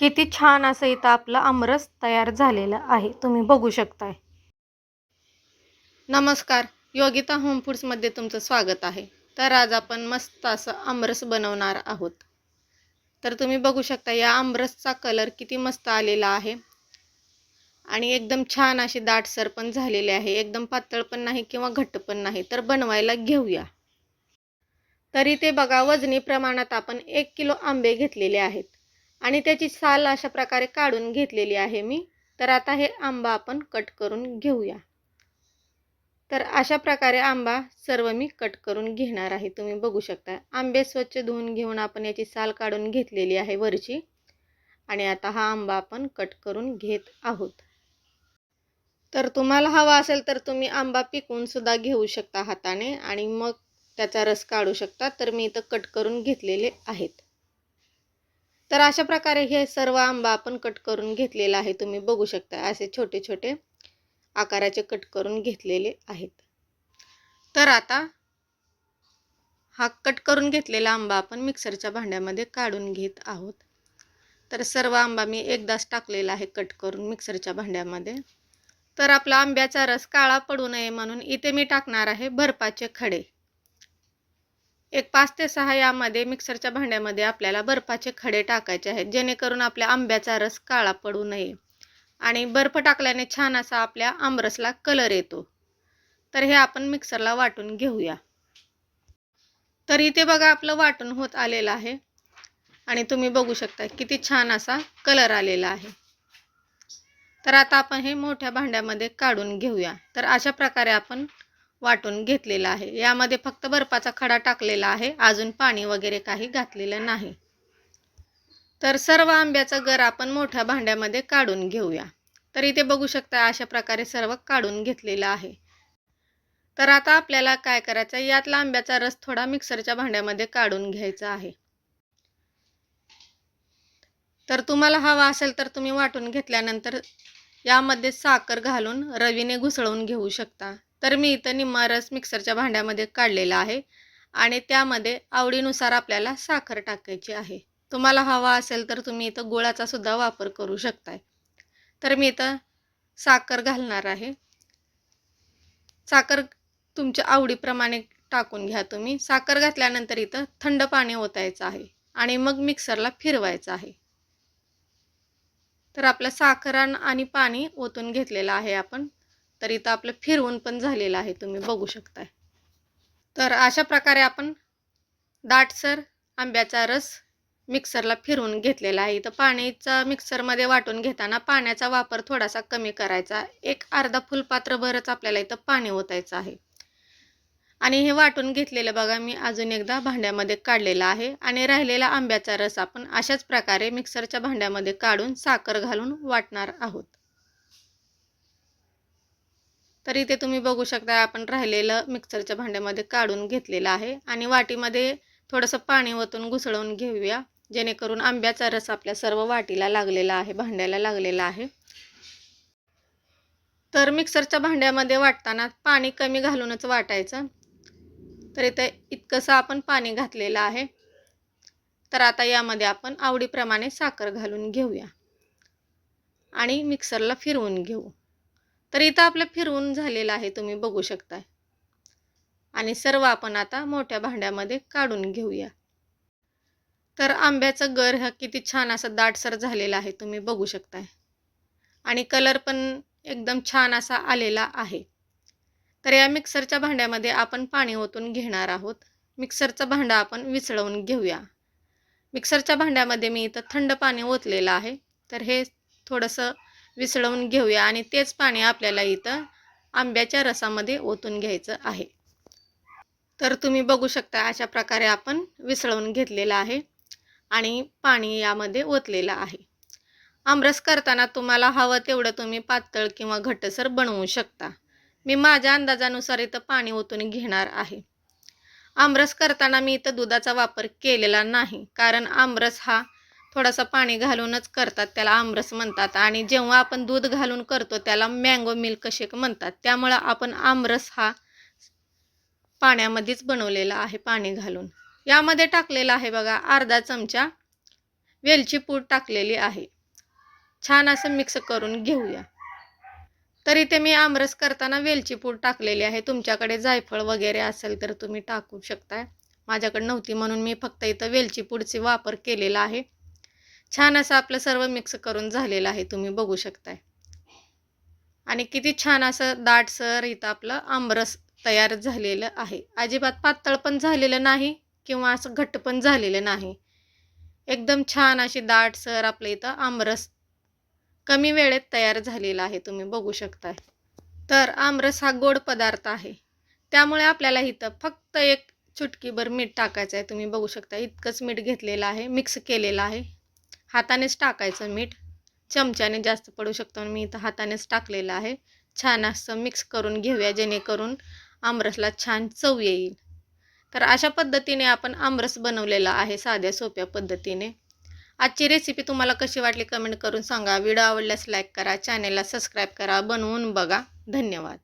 किती छान असं इथं आपलं आमरस तयार झालेलं आहे. तुम्ही बघू शकताय. नमस्कार. योगिता होम फूड्समध्ये तुमचं स्वागत आहे. तर आज आपण मस्त असं आमरस बनवणार आहोत. तर तुम्ही बघू शकता या आमरसचा कलर किती मस्त आलेला आहे. आणि एकदम छान अशी दाटसर पण झालेली आहे. एकदम पातळ पण नाही किंवा घट्ट पण नाही. तर बनवायला घेऊया. तरी ते बघा वजनी प्रमाणात आपण एक किलो आंबे घेतलेले आहेत. आणि त्याची साल अशा प्रकारे काढून घेतलेली आहे मी. तर आता हे आंबा आपण कट करून घेऊया. तर अशा प्रकारे आंबा सर्व मी कट करून घेणार आहे. तुम्ही बघू शकता. आंबे स्वच्छ धुवून घेऊन आपण याची साल काढून घेतलेली आहे वरची. आणि आता हा आंबा आपण कट करून घेत आहोत. तर तुम्हाला हवा असेल तर तुम्ही आंबा पिकवूनसुद्धा घेऊ शकता हाताने. आणि मग त्याचा रस काढू शकता. तर मी इथं कट करून घेतलेले आहेत. तर अशा प्रकारे हे सर्व आंबा आपण कट करून घेतलेला आहे. तुम्ही बघू शकता असे छोटे छोटे आकाराचे कट करून घेतलेले आहेत. तर आता हा कट करून घेतलेला आंबा आपण मिक्सरच्या भांड्यामध्ये काढून घेत आहोत. तर सर्व आंबा मी एकदाच टाकलेला आहे कट करून मिक्सरच्या भांड्यामध्ये. तर आपला आंब्याचा रस काळा पडू नये म्हणून इथे मी टाकणार आहे बर्फाचे खडे. एक पाच ते सहा यामध्ये मिक्सरच्या भांड्यामध्ये आपल्याला बर्फाचे खडे टाकायचे आहेत जेणेकरून आपल्या आंब्याचा रस काळा पडू नये आणि बर्फ टाकल्याने छान असा आपल्या आमरसला कलर येतो. तर हे आपण मिक्सरला वाटून घेऊया. तर इथे बघा आपलं वाटून होत आलेलं आहे आणि तुम्ही बघू शकता किती छान असा कलर आलेला आहे. तर आता आपण हे मोठ्या भांड्यामध्ये काढून घेऊया. तर अशा प्रकारे आपण वाटून घेतलेला आहे. यामध्ये फक्त बर्फाचा खडा टाकलेला आहे. अजून पाणी वगैरे काही घातलेलं नाही. तर सर्व आंब्याचा गर आपण मोठ्या भांड्यामध्ये काढून घेऊया. तर इथे बघू शकता अशा प्रकारे सर्व काढून घेतलेलं आहे. तर आता आपल्याला काय करायचं आहे? यातला आंब्याचा रस थोडा मिक्सरच्या भांड्यामध्ये काढून घ्यायचा आहे. तर तुम्हाला हवा असेल तर तुम्ही वाटून घेतल्यानंतर यामध्ये साखर घालून रवीने घुसळून घेऊ शकता. तर मी इथं निम्मा रस मिक्सरच्या भांड्यामध्ये काढलेला आहे आणि त्यामध्ये आवडीनुसार आपल्याला साखर टाकायची आहे. तुम्हाला हवा असेल तर तुम्ही इथं गुळाचा सुद्धा वापर करू शकताय. तर मी इथं साखर घालणार आहे. साखर तुमच्या आवडीप्रमाणे टाकून घ्या तुम्ही. साखर घातल्यानंतर इथं थंड पाणी ओतायचं आहे आणि मग मिक्सरला फिरवायचं आहे. तर आपलं साखर आणि पाणी ओतून घेतलेलं आहे आपण. तर इथं आपलं फिरवून पण झालेलं आहे तुम्ही बघू शकताय. तर अशा प्रकारे आपण दाटसर आंब्याचा रस मिक्सरला फिरवून घेतलेला आहे. इथं पाणीचा मिक्सरमध्ये वाटून घेताना पाण्याचा वापर थोडासा कमी करायचा. एक अर्धा फुलपात्रभरच आपल्याला इथं पाणी ओतायचं आहे. आणि हे वाटून घेतलेलं बघा मी अजून एकदा भांड्यामध्ये काढलेलं आहे. आणि राहिलेला आंब्याचा रस आपण अशाच प्रकारे मिक्सरच्या भांड्यामध्ये काढून साखर घालून वाटणार आहोत. तर इथे तुम्ही बघू शकता आपण राहिलेलं मिक्सरच्या भांड्यामध्ये काढून घेतलेलं आहे. आणि वाटीमध्ये थोडंसं पाणी ओतून घुसळून घेऊया जेणेकरून आंब्याचा रस आपल्या सर्व वाटीला लागलेला आहे भांड्याला लागलेला आहे. तर मिक्सरच्या भांड्यामध्ये वाटताना पाणी कमी घालूनच वाटायचं. तर इथं इतकंसं आपण पाणी घातलेलं आहे. तर आता यामध्ये आपण आवडीप्रमाणे साखर घालून घेऊया. आणि मिक्सरला फिरवून घेऊ. तर इथं आपलं फिरवून झालेलं आहे तुम्ही बघू शकताय. आणि सर्व आपण आता मोठ्या भांड्यामध्ये काढून घेऊया. तर आंब्याचं गर हा किती छान असा दाटसर झालेला आहे तुम्ही बघू शकताय. आणि कलर पण एकदम छान असा आलेला आहे. तर या मिक्सरच्या भांड्यामध्ये आपण पाणी ओतून घेणार आहोत. मिक्सरचं भांडं आपण विसळवून घेऊया. मिक्सरच्या भांड्यामध्ये मी इथं थंड पाणी ओतलेलं आहे. तर हे थोडंसं विसळवून घेऊया आणि तेच पाणी आपल्याला इथं आंब्याच्या रसामध्ये ओतून घ्यायचं आहे. तर तुम्ही बघू शकता अशा प्रकारे आपण विसळवून घेतलेलं आहे आणि पाणी यामध्ये ओतलेलं आहे. आमरस करताना तुम्हाला हवं तेवढं तुम्ही पातळ किंवा घटसर बनवू शकता. मी माझ्या अंदाजानुसार इथं पाणी ओतून घेणार आहे. आमरस करताना मी इथं दुधाचा वापर केलेला नाही कारण आमरस हा थोडासा पाणी घालूनच करतात त्याला आमरस म्हणतात. आणि जेव्हा आपण दूध घालून करतो त्याला मँगो मिल्क शेक म्हणतात. त्यामुळं आपण आमरस हा पाण्यामध्येच बनवलेला आहे पाणी घालून. यामध्ये टाकलेला आहे बघा अर्धा चमचा वेलची पूड टाकलेली आहे. छान असं मिक्स करून घेऊया. तर इथे मी आमरस करताना वेलची पूड टाकलेली आहे. तुमच्याकडे जायफळ वगैरे असेल तर तुम्ही टाकू शकताय. माझ्याकडे नव्हती म्हणून मी फक्त इथं वेलची पूडचे वापर केलेला आहे. छान असं आपलं सर्व मिक्स करून झालेलं आहे तुम्ही बघू शकताय. आणि किती छान असं दाटसर इथं आपलं आमरस तयार झालेलं आहे. अजिबात पातळ पण झालेलं नाही किंवा असं घट्ट पण झालेलं नाही. एकदम छान अशी दाटसर आपलं इथं आमरस कमी वेळेत तयार झालेला आहे तुम्ही बघू शकताय. तर आमरस हा गोड पदार्थ आहे. त्यामुळे आपल्याला इथं फक्त एक चुटकीभर मीठ टाकायचं आहे तुम्ही बघू शकता इतकंच मीठ घेतलेलं आहे मिक्स केलेलं आहे. हातानेच टाकायचं मीठ. चमच्याने जास्त पडू शकतो मी इथं हातानेच टाकलेलं आहे. छान असं मिक्स करून घेऊया जेणेकरून आमरसला छान चव येईल. तर अशा पद्धतीने आपण आमरस बनवलेला आहे साध्या सोप्या पद्धतीने. आजची रेसिपी तुम्हाला कशी वाटली कमेंट करून सांगा. व्हिडिओ आवडल्यास लाईक करा चॅनेलला सबस्क्राईब करा. बनवून बघा. धन्यवाद.